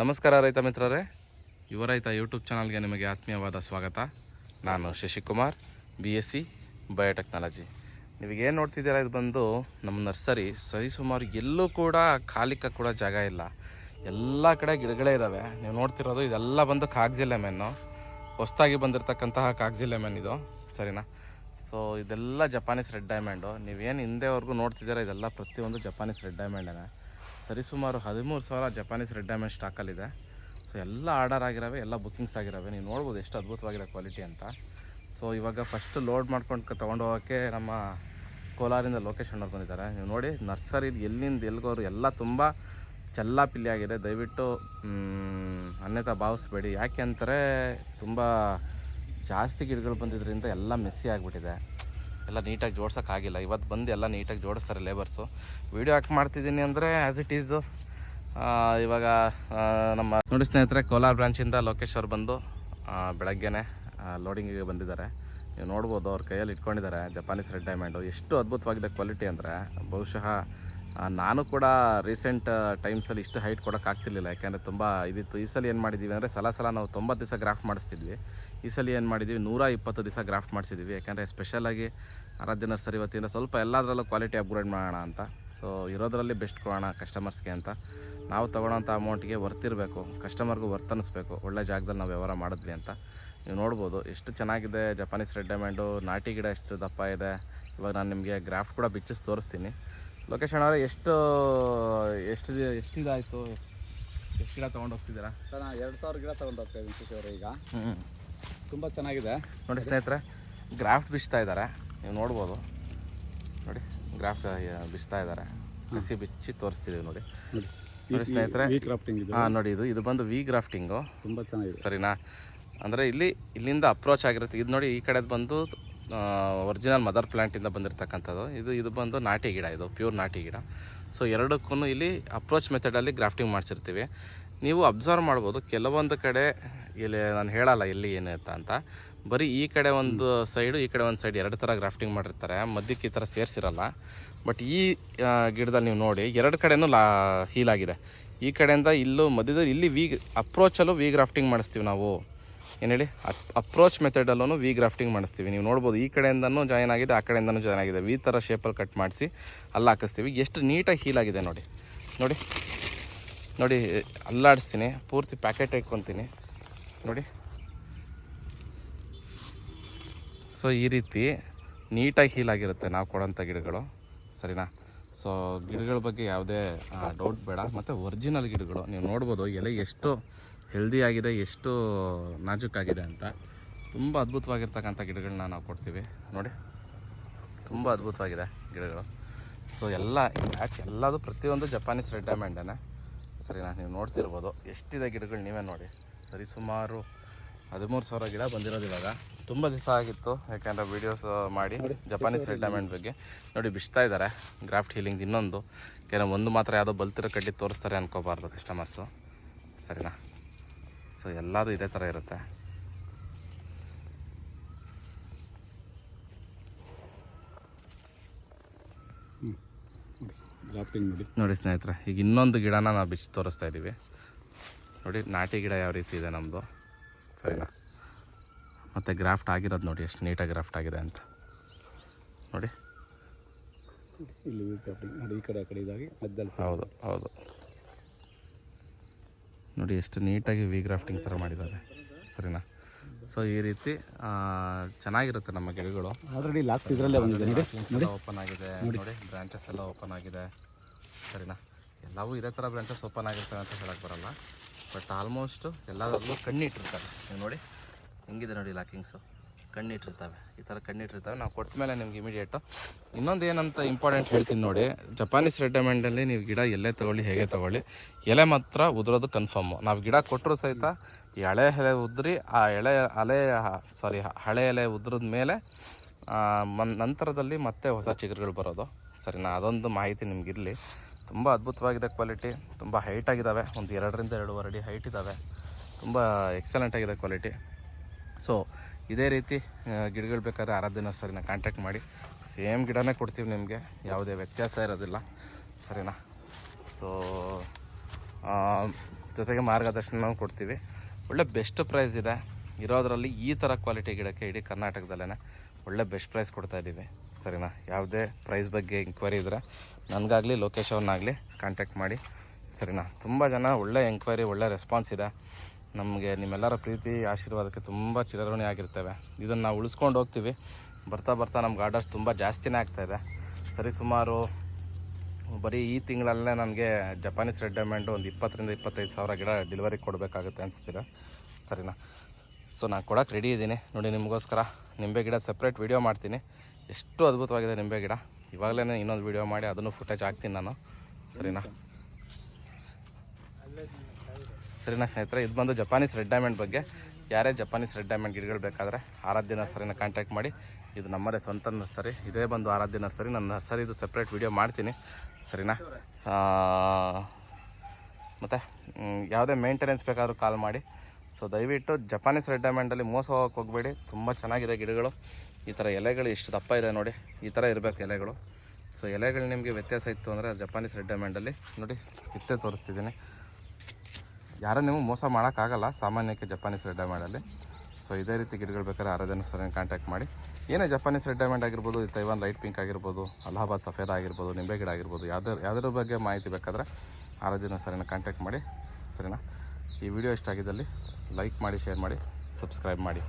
ನಮಸ್ಕಾರ ರೈತ ಮಿತ್ರರೇ. ಯುವ ರೈತ ಯೂಟ್ಯೂಬ್ ಚಾನಲ್ಗೆ ನಿಮಗೆ ಆತ್ಮೀಯವಾದ ಸ್ವಾಗತ. ನಾನು Shashikumar B S C biotechnology ನೀವೀಗೇನು ನೋಡ್ತಿದ್ದೀರಾ? ಇದು ಬಂದು ನಮ್ಮ ನರ್ಸರಿ. ಸರಿಸುಮಾರು ಎಲ್ಲೂ ಕೂಡ ಖಾಲಿಕ ಕೂಡ ಜಾಗ ಇಲ್ಲ. ಎಲ್ಲ ಕಡೆ ಗಿಡಗಳೇ ಇದ್ದಾವೆ ನೀವು ನೋಡ್ತಿರೋದು ಇದೆಲ್ಲ ಬಂದು ಕಾಗ್ಜಿ ಲೆಮೆನ್ನು ಹೊಸ್ತಾಗಿ ಬಂದಿರತಕ್ಕಂತಹ ಕಾಗ್ಜಿ ಲೆಮೆನ್ ಇದು. ಸರಿನಾ? ಸೊ ಇದೆಲ್ಲ ಜಪಾನೀಸ್ ರೆಡ್ ಡೈಮಂಡು ನೀವೇನು ಹಿಂದೆವರೆಗೂ ನೋಡ್ತಿದ್ದೀರಾ? ಇದೆಲ್ಲ ಪ್ರತಿಯೊಂದು ಜಪಾನೀಸ್ ರೆಡ್ ಡೈಮಂಡೇ ಸರಿಸುಮಾರು ಹದಿಮೂರು ಸಾವಿರ ಜಪಾನೀಸ್ ರೆಡ್ ಡೈಮಂಡ್ ಸ್ಟಾಕಲ್ಲಿದೆ ಸೊ ಎಲ್ಲ ಆರ್ಡರ್ ಆಗಿರವೆ ಎಲ್ಲ ಬುಕ್ಕಿಂಗ್ಸ್ ಆಗಿರವೆ ನೀವು ನೋಡ್ಬೋದು ಎಷ್ಟು ಅದ್ಭುತವಾಗಿದೆ ಕ್ವಾಲಿಟಿ ಅಂತ. ಸೊ ಇವಾಗ ಫಸ್ಟ್ ಲೋಡ್ ಮಾಡ್ಕೊಂಡು ತೊಗೊಂಡು ಹೋಗೋಕ್ಕೆ ನಮ್ಮ ಕೋಲಾರಿಂದ ಲೊಕೇಶನ್ ಅವ್ರು ಬಂದಿದ್ದಾರೆ. ನೀವು ನೋಡಿ, ನರ್ಸರಿ ಎಲ್ಲಿಂದ ಎಲ್ಲಿಗೋರು ಎಲ್ಲ ತುಂಬ ಚೆಲ್ಲಾಪಿಲ್ಲಿ ಆಗಿದೆ. ದಯವಿಟ್ಟು ಅನ್ಯತ ಭಾವಿಸ್ಬೇಡಿ ಯಾಕೆ ಅಂತಾರೆ ತುಂಬ ಜಾಸ್ತಿ ಗಿಡಗಳು ಬಂದಿದ್ದರಿಂದ ಎಲ್ಲ ಮೆಸ್ಸಿ ಆಗಿಬಿಟ್ಟಿದೆ. ಎಲ್ಲ ನೀಟಾಗಿ ಜೋಡ್ಸೋಕ್ಕಾಗಿಲ್ಲ ಇವತ್ತು ಬಂದು ಎಲ್ಲ ನೀಟಾಗಿ ಜೋಡಿಸ್ತಾರೆ ಲೇಬರ್ಸು ವೀಡಿಯೋ ಹಾಕಿ ಮಾಡ್ತಿದ್ದೀನಿ ಅಂದರೆ ಆ್ಯಸ್ ಇಟ್ ಈಸು ಇವಾಗ ನಮ್ಮ ನೋಡಿ ಸ್ನೇಹಿತರೆ, ಕೋಲಾರ ಬ್ರಾಂಚಿಂದ ಲೋಕೇಶ್ ಅವ್ರು ಬಂದು ಬೆಳಗ್ಗೆನೆ ಲೋಡಿಂಗಿಗೆ ಬಂದಿದ್ದಾರೆ. ನೀವು ನೋಡ್ಬೋದು, ಅವ್ರ ಕೈಯಲ್ಲಿ ಇಟ್ಕೊಂಡಿದ್ದಾರೆ ಜಪಾನೀಸ್ ರೆಡ್ ಡೈಮಂಡು ಎಷ್ಟು ಅದ್ಭುತವಾಗಿದೆ ಕ್ವಾಲಿಟಿ ಅಂದರೆ, ಬಹುಶಃ ನಾನು ಕೂಡ ರೀಸೆಂಟ್ ಟೈಮ್ಸಲ್ಲಿ ಇಷ್ಟು ಹೈಟ್ ಕೊಡೋಕ್ಕಾಗ್ತಿರ್ಲಿಲ್ಲ ಯಾಕೆಂದರೆ ತುಂಬ ಇದಿತ್ತು ಈ ಸಲ ಏನು ಮಾಡಿದ್ದೀವಿ ಅಂದರೆ, ಸಲ ಸಲ ನಾವು ತೊಂಬತ್ತು ದಿವಸ ಗ್ರಾಫ್ ಮಾಡಿಸ್ತಿದ್ವಿ. ಈ ಸಲ ಏನು ಮಾಡಿದ್ದೀವಿ ನೂರ ಇಪ್ಪತ್ತು ದಿವಸ ಗ್ರಾಫ್ಟ್ ಮಾಡಿಸಿದ್ದೀವಿ ಯಾಕೆಂದರೆ ಸ್ಪೆಷಲಾಗಿ ಆರಾಧ್ಯ ನರ್ಸರಿ ವತಿಯಿಂದ ಸ್ವಲ್ಪ ಎಲ್ಲದರಲ್ಲೂ ಕ್ವಾಲಿಟಿ ಅಪ್ಗ್ರೇಡ್ ಮಾಡೋಣ ಅಂತ. ಸೊ ಇರೋದರಲ್ಲಿ ಬೆಸ್ಟ್ ಕೊಡೋಣ ಕಸ್ಟಮರ್ಸ್ಗೆ ಅಂತ. ನಾವು ತೊಗೊಳೋಂಥ ಅಮೌಂಟ್ಗೆ ವರ್ತಿರಬೇಕು ಕಸ್ಟಮರ್ಗೂ ವರ್ತ್ ಅನ್ನಿಸ್ಬೇಕು. ಒಳ್ಳೆ ಜಾಗದಲ್ಲಿ ನಾವು ವ್ಯವಹಾರ ಮಾಡಿದ್ವಿ ಅಂತ. ನೀವು ನೋಡ್ಬೋದು ಎಷ್ಟು ಚೆನ್ನಾಗಿದೆ ಜಪಾನೀಸ್ ರೆಡ್ ಡೈಮಂಡು ನಾಟಿ ಗಿಡ ಎಷ್ಟು ದಪ್ಪ ಇದೆ. ಇವಾಗ ನಾನು ನಿಮಗೆ ಗ್ರಾಫ್ಟ್ ಕೂಡ ಬಿಚ್ಚಿಸಿ ತೋರಿಸ್ತೀನಿ. ಲೊಕೇಶನ್ ಅವರೇ ಎಷ್ಟು ಎಷ್ಟು ಎಷ್ಟು ಇದಾಯಿತು? ಎಷ್ಟು ಗಿಡ ತೊಗೊಂಡು ಹೋಗ್ತಿದ್ದೀರಾ? ಸರ್ ನಾನು ಎರಡು ಸಾವಿರ ಗಿಡ ತೊಗೊಂಡು ಹೋಗ್ತಾ ಇದ್ದೀನಿ ಶಶಿ ಈಗ. ಹ್ಞೂ ತುಂಬ ಚೆನ್ನಾಗಿದೆ. ನೋಡಿ ಸ್ನೇಹಿತರೆ ಗ್ರಾಫ್ಟ್ ಬಿಚ್ತಾ ಇದ್ದಾರೆ. ನೀವು ನೋಡ್ಬೋದು. ನೋಡಿ ಗ್ರಾಫ್ಟ್ ಬಿಚ್ತಾ ಇದ್ದಾರೆ. ಕಸಿ ಬಿಚ್ಚಿ ತೋರಿಸ್ತಿದ್ದೀವಿ ನೋಡಿ. ನೋಡಿ ಸ್ನೇಹಿತರೆ ಹಾಂ ನೋಡಿ ಇದು. ಇದು ಬಂದು ವಿ ಗ್ರಾಫ್ಟಿಂಗು ತುಂಬ ಚೆನ್ನಾಗಿದೆ. ಸರಿನಾ? ಅಂದರೆ ಇಲ್ಲಿ ಇಲ್ಲಿಂದ ಅಪ್ರೋಚ್ ಆಗಿರುತ್ತೆ. ಇದು ನೋಡಿ ಈ ಕಡೆದು ಬಂದು ಒರಿಜಿನಲ್ ಮದರ್ ಪ್ಲ್ಯಾಂಟಿಂದ ಬಂದಿರತಕ್ಕಂಥದ್ದು. ಇದು ಇದು ಬಂದು ನಾಟಿ ಗಿಡ. ಇದು ಪ್ಯೂರ್ ನಾಟಿ ಗಿಡ. ಸೊ ಎರಡಕ್ಕೂ ಇಲ್ಲಿ ಅಪ್ರೋಚ್ ಮೆಥಡಲ್ಲಿ ಗ್ರಾಫ್ಟಿಂಗ್ ಮಾಡಿಸಿರ್ತೀವಿ. ನೀವು ಅಬ್ಸರ್ವ್ ಮಾಡ್ಬೋದು. ಕೆಲವೊಂದು ಕಡೆ ಇಲ್ಲಿ ನಾನು ಹೇಳಲ್ಲ ಎಲ್ಲಿ ಏನು ಅಂತ ಬರೀ ಈ ಕಡೆ ಒಂದು ಸೈಡು ಈ ಕಡೆ ಒಂದು ಸೈಡ್ ಎರಡು ಥರ ಗ್ರಾಫ್ಟಿಂಗ್ ಮಾಡಿರ್ತಾರೆ. ಮಧ್ಯಕ್ಕೆ ಈ ಥರ ಸೇರಿಸಿರಲ್ಲ. ಬಟ್ ಈ ಗಿಡದಲ್ಲಿ ನೀವು ನೋಡಿ, ಎರಡು ಕಡೆನೂ ಲಾ ಹೀಲಾಗಿದೆ ಈ ಕಡೆಯಿಂದ ಇಲ್ಲೂ ಮಧ್ಯದಲ್ಲಿ ಇಲ್ಲಿ ವಿ ಅಪ್ರೋಚಲ್ಲೂ ವಿ ಗ್ರಾಫ್ಟಿಂಗ್ ಮಾಡಿಸ್ತೀವಿ ನಾವು. ಏನು ಹೇಳಿ? ಅಪ್ರೋಚ್ ಮೆಥಡಲ್ಲೂ ವಿ ಗ್ರಾಫ್ಟಿಂಗ್ ಮಾಡಿಸ್ತೀವಿ. ನೀವು ನೋಡ್ಬೋದು, ಈ ಕಡೆಯಿಂದನೂ ಜಾಯ್ನ್ ಆಗಿದೆ, ಆ ಕಡೆಯಿಂದನೂ ಜಾಯ್ನ್ ಆಗಿದೆ. ವಿ ಥರ ಶೇಪಲ್ಲಿ ಕಟ್ ಮಾಡಿಸಿ ಅಲ್ಲಿ ಹಾಕಿಸ್ತೀವಿ. ಎಷ್ಟು ನೀಟಾಗಿ ಹೀಲ್ ಆಗಿದೆ ನೋಡಿ. ನೋಡಿ ನೋಡಿ ಅಲ್ಲಾಡಿಸ್ತೀನಿ, ಪೂರ್ತಿ ಪ್ಯಾಕೆಟ್ ಇಟ್ಕೊತೀನಿ ನೋಡಿ. ಸೊ ಈ ರೀತಿ ನೀಟಾಗಿ ಹೀಲ್ ಆಗಿರುತ್ತೆ ನಾವು ಕೊಡೋಂಥ ಗಿಡಗಳು. ಸರಿನಾ? ಸೊ ಗಿಡಗಳ ಬಗ್ಗೆ ಯಾವುದೇ ಡೌಟ್ ಬೇಡ. ಮತ್ತು ಒರಿಜಿನಲ್ ಗಿಡಗಳು, ನೀವು ನೋಡ್ಬೋದು, ಎಲೆ ಎಷ್ಟು ಹೆಲ್ದಿ ಆಗಿದೆ, ಎಷ್ಟು ನಾಜೂಕಾಗಿದೆ ಅಂತ. ತುಂಬ ಅದ್ಭುತವಾಗಿರ್ತಕ್ಕಂಥ ಗಿಡಗಳನ್ನ ನಾವು ಕೊಡ್ತೀವಿ. ನೋಡಿ. ತುಂಬ ಅದ್ಭುತವಾಗಿದೆ ಗಿಡಗಳು. ಸೊ ಎಲ್ಲ ಬ್ಯಾಚ್ ಎಲ್ಲದು ಪ್ರತಿಯೊಂದು ಜಪಾನೀಸ್ ರೆಡ್ ಡೈಮಂಡೇ ಸರಿನಾ ನೀವು ನೋಡ್ತಿರ್ಬೋದು. ಎಷ್ಟಿದೆ ಗಿಡಗಳು ನೀವೇ ನೋಡಿ. ಸರಿ ಸುಮಾರು ಹದಿಮೂರು ಸಾವಿರ ಗಿಡ ಬಂದಿರೋದು ಇವಾಗ. ತುಂಬ ದಿವಸ ಆಗಿತ್ತು ಯಾಕೆಂದರೆ ವೀಡಿಯೋಸ್ ಮಾಡಿ ಜಪಾನೀಸ್ ರೆಡ್ ಡೈಮಂಡ್ ಬಗ್ಗೆ. ನೋಡಿ ಬಿಚ್ತಾ ಇದ್ದಾರೆ ಗ್ರಾಫ್ಟ್ ಹೀಲಿಂಗ್ ಇನ್ನೊಂದು. ಏನೋ ಒಂದು ಮಾತ್ರ ಯಾವುದೋ ಬಲ್ತಿರೋ ಕಡ್ಡಿ ತೋರಿಸ್ತಾರೆ ಅನ್ಕೋಬಾರ್ದು ಕಸ್ಟಮರ್ಸು. ಸರಿನಾ? ಸೊ ಎಲ್ಲದೂ ಇದೇ ಥರ ಇರುತ್ತೆ ಗ್ರಾಫ್ಟಿಂಗ್ ನೋಡಿ ನೋಡಿ ಸ್ನೇಹಿತರೆ ಈಗ ಇನ್ನೊಂದು ಗಿಡನ ನಾವು ಬಿಚ್ಚಿ ತೋರಿಸ್ತಾ ಇದ್ದೀವಿ ನೋಡಿ ನಾಟಿ ಗಿಡ ಯಾವ ರೀತಿ ಇದೆ ನಮ್ಮದು ಸರಿನಾ? ಮತ್ತು ಗ್ರಾಫ್ಟ್ ಆಗಿರೋದು ನೋಡಿ ಎಷ್ಟು ನೀಟಾಗಿ ಗ್ರಾಫ್ಟ್ ಆಗಿದೆ ಅಂತ. ನೋಡಿ. ಇಲ್ಲಿ ನೋಡಿ ಈ ಕಡೆ ಆ ಕಡೆ ಇದಾಗಿ ಮಧ್ಯದಲ್ಲಿ ಹೌದು ಹೌದು. ನೋಡಿ ಎಷ್ಟು ನೀಟಾಗಿ ವಿ ಗ್ರಾಫ್ಟಿಂಗ್ ಥರ ಮಾಡಿದ್ದಾರೆ. ಸರಿನಾ? ಸೊ ಈ ರೀತಿ ಚೆನ್ನಾಗಿರುತ್ತೆ ನಮ್ಮ ಗಿಡಗಳು ಆಲ್ರೆಡಿ ಲಾಸ್ಟ್ ಇದರಲ್ಲೇ ಬಂದಿದೆ ಓಪನ್ ಆಗಿದೆ. ನೋಡಿ. ಬ್ರಾಂಚಸ್ ಎಲ್ಲ ಓಪನ್ ಆಗಿದೆ. ಸರಿನಾ? ಎಲ್ಲವೂ ಇದೇ ಥರ ಬ್ರಾಂಚಸ್ ಓಪನ್ ಆಗಿರ್ತವೆ ಅಂತ ಹೇಳಕ್ಕೆ ಬರಲ್ಲ. ಬಟ್ ಆಲ್ಮೋಸ್ಟ್ ಎಲ್ಲದರಲ್ಲೂ ಕಣ್ಣಿಟ್ಟಿರ್ತಾರೆ. ನೀವು ನೋಡಿ ಹೆಂಗಿದೆ ನೋಡಿ ಲಾಕಿಂಗ್ಸು ಕಣ್ಣಿಟ್ಟಿರ್ತವೆ ಈ ಥರ ಕಣ್ಣಿಟ್ಟಿರ್ತವೆ ನಾವು ಕೊಟ್ಟ ಮೇಲೆ ನಿಮ್ಗೆ ಇಮಿಡಿಯೇಟು ಇನ್ನೊಂದು ಏನಂತ ಇಂಪಾರ್ಟೆಂಟ್ ಹೇಳ್ತೀನಿ ನೋಡಿ. ಜಪಾನೀಸ್ ರೆಡ್ಡಮೆಂಡಲ್ಲಿ ನೀವು ಗಿಡ ಎಲ್ಲೇ ತೊಗೊಳ್ಳಿ, ಹೇಗೆ ತೊಗೊಳ್ಳಿ. ಎಲೆ ಮಾತ್ರ ಉದುರೋದು ಕನ್ಫರ್ಮು ನಾವು ಗಿಡ ಕೊಟ್ಟರು ಸಹಿತ ಈ ಹಳೆ ಎಲೆ ಉದ್ರಿ, ಆ ಎಳೆ ಅಲೆ ಸಾರಿ ಹಳೆ ಎಲೆ ಉದ್ರದ ಮೇಲೆ ಮನ್, ನಂತರದಲ್ಲಿ ಮತ್ತೆ ಹೊಸ ಚಿಗುರುಗಳು ಬರೋದು. ಸರಿನಾ? ಅದೊಂದು ಮಾಹಿತಿ ನಿಮಗಿರಲಿ ತುಂಬ ಅದ್ಭುತವಾಗಿದೆ ಕ್ವಾಲಿಟಿ ತುಂಬ ಹೈಟಾಗಿದ್ದಾವೆ ಒಂದು ಎರಡರಿಂದ ಎರಡೂವರೆ ಅಡಿ ಹೈಟ್ ಇದ್ದಾವೆ ತುಂಬ ಎಕ್ಸಲೆಂಟ್ ಆಗಿದೆ ಕ್ವಾಲಿಟಿ ಸೊ ಇದೇ ರೀತಿ ಗಿಡಗಳು ಬೇಕಾದ್ರೆ ಆರಾಧ್ಯ ನರ್ಸರಿನ ಕಾಂಟ್ಯಾಕ್ಟ್ ಮಾಡಿ ಸೇಮ್ ಗಿಡನೇ ಕೊಡ್ತೀವಿ ನಿಮಗೆ, ಯಾವುದೇ ವ್ಯತ್ಯಾಸ ಇರೋದಿಲ್ಲ, ಸರಿನಾ? ಸೊ ಜೊತೆಗೆ ಮಾರ್ಗದರ್ಶನ ಕೊಡ್ತೀವಿ. ಒಳ್ಳೆ ಬೆಸ್ಟ್ ಪ್ರೈಸ್ ಇದೆ. ಇರೋದರಲ್ಲಿ ಈ ಥರ ಕ್ವಾಲಿಟಿ ಗಿಡಕ್ಕೆ ಇಡೀ ಕರ್ನಾಟಕದಲ್ಲೇ ಒಳ್ಳೆ ಬೆಸ್ಟ್ ಪ್ರೈಸ್ ಕೊಡ್ತಾ ಇದ್ದೀವಿ ಸರಿನಾ? ಯಾವುದೇ ಪ್ರೈಸ್ ಬಗ್ಗೆ ಎಂಕ್ವೈರಿ ಇದ್ದರೆ ನನಗಾಗಲಿ ಲೊಕೇಶನ್ ಆಗಲಿ ಕಾಂಟ್ಯಾಕ್ಟ್ ಮಾಡಿ, ಸರಿನಾ? ತುಂಬ ಜನ ಒಳ್ಳೆ ಎಂಕ್ವೈರಿ ಒಳ್ಳೆ ರೆಸ್ಪಾನ್ಸ್ ಇದೆ. ನಮಗೆ ನಿಮ್ಮೆಲ್ಲರ ಪ್ರೀತಿ, ಆಶೀರ್ವಾದಕ್ಕೆ ತುಂಬ ಚಿರಋಣಿ ಆಗಿರ್ತೇವೆ. ಇದನ್ನು ನಾವು ಉಳಿಸ್ಕೊಂಡು ಹೋಗ್ತೀವಿ. ಬರ್ತಾ ಬರ್ತಾ ನಮ್ಗೆ ಆರ್ಡರ್ಸ್ ತುಂಬ ಜಾಸ್ತಿನೇ ಆಗ್ತಾಯಿದೆ ಸರಿ, ಸುಮಾರು ಬರೀ ಈ ತಿಂಗಳಲ್ಲೇ ನನಗೆ ಜಪಾನೀಸ್ ರೆಡ್ ಡೈಮಂಡು ಒಂದು ಇಪ್ಪತ್ತರಿಂದ ಇಪ್ಪತ್ತೈದು ಸಾವಿರ ಗಿಡ ಡೆಲಿವರಿ ಕೊಡಬೇಕಾಗುತ್ತೆ ಅನಿಸ್ತೀರ ಸರಿನಾ? ಸೊ ನಾನು ಕೊಡೋಕ್ಕೆ ರೆಡಿ ಇದ್ದೀನಿ. ನೋಡಿ, ನಿಮಗೋಸ್ಕರ ನಿಂಬೆ ಗಿಡ ಸಪ್ರೇಟ್ ವೀಡಿಯೋ ಮಾಡ್ತೀನಿ. ಎಷ್ಟು ಅದ್ಭುತವಾಗಿದೆ ನಿಂಬೆ ಗಿಡ. ಇವಾಗಲೇ ಇನ್ನೊಂದು ವೀಡಿಯೋ ಮಾಡಿ ಅದನ್ನು ಫುಟೇಜ್ ಹಾಕ್ತೀನಿ ನಾನು. ಸರಿನಾ? ಸರಿನಾ ಸ್ನೇಹಿತರೆ, ಇದು ಬಂದು ಜಪಾನೀಸ್ ರೆಡ್ ಡೈಮಂಡ್ ಬಗ್ಗೆ. ಯಾರೇ ಜಪಾನೀಸ್ ರೆಡ್ ಡೈಮಂಡ್ ಗಿಡಗಳು ಬೇಕಾದರೆ ಆರಾಧ್ಯ ನರ್ಸರಿನ ಕಾಂಟ್ಯಾಕ್ಟ್ ಮಾಡಿ. ಇದು ನಮ್ಮದೇ ಸ್ವಂತ ನರ್ಸರಿ. ಇದೇ ಬಂದು ಆರಾಧ್ಯ ನರ್ಸರಿ. ನನ್ನ ನರ್ಸರಿದು ಸಪ್ರೇಟ್ ವೀಡಿಯೋ ಮಾಡ್ತೀನಿ. ಸರಿನಾ? ಮತ್ತು ಯಾವುದೇ ಮೇಂಟೆನೆನ್ಸ್ ಬೇಕಾದರೂ ಕಾಲ್ ಮಾಡಿ. ಸೊ ದಯವಿಟ್ಟು ಜಪಾನೀಸ್ ರೆಡ್ ಡೈಮಂಡಲ್ಲಿ ಮೋಸ ಹೋಗೋಕೆ ಹೋಗಬೇಡಿ. ತುಂಬ ಚೆನ್ನಾಗಿದೆ ಗಿಡಗಳು. ಈ ಥರ ಎಲೆಗಳು ಎಷ್ಟು ದಪ್ಪ ಇದೆ ನೋಡಿ. ಈ ಥರ ಇರಬೇಕು ಎಲೆಗಳು. ಸೊ ಎಲೆಗಳು ನಿಮಗೆ ವ್ಯತ್ಯಾಸ ಇತ್ತು ಅಂದರೆ ಜಪಾನೀಸ್ ರೆಡ್ ಡೈಮಂಡಲ್ಲಿ ನೋಡಿ ಕಿತ್ತೆ ತೋರಿಸ್ತಿದ್ದೀನಿ. ಯಾರೂ ನೀವು ಮೋಸ ಮಾಡೋಕ್ಕಾಗಲ್ಲ. ಸಾಮಾನ್ಯಕ್ಕೆ ಜಪಾನೀಸ್ ರೆಡ್ ಡೈಮಂಡಲ್ಲಿ ಸೊ ಇದೇ ರೀತಿ ಗಿಡಗಳು ಬೇಕಾದ್ರೆ ಆರಾಧನೆ ಸರ್ ಕಾಂಟ್ಯಾಕ್ಟ್ ಮಾಡಿ. ಏನೇ ಜಪಾನೀಸ್ ರೆಡ್ ಡೈಮಂಡ್ ಆಗಿರ್ಬೋದು ತೈವಾನ್ ಲೈಟ್ ಪಿಂಕ್ ಆಗಿರ್ಬೋದು, ಅಲಹಾಬಾದ್ ಸಫೇದ ಆಗಿರ್ಬೋದು, ನಿಂಬೆ ಗಿಡ ಆಗಿರ್ಬೋದು ಯಾವ್ದಾರ ಯಾವುದ್ರ ಬಗ್ಗೆ ಮಾಹಿತಿ ಬೇಕಾದ್ರೆ ಆರಾಧನೆ ಸರಿನ ಕಾಂಟ್ಯಾಕ್ಟ್ ಮಾಡಿ. ಸರಿನಾ? ಈ ವಿಡಿಯೋ ಇಷ್ಟ ಆಗಿದ್ದಲ್ಲಿ ಲೈಕ್ ಮಾಡಿ ಶೇರ್ ಮಾಡಿ ಸಬ್ಸ್ಕ್ರೈಬ್ ಮಾಡಿ.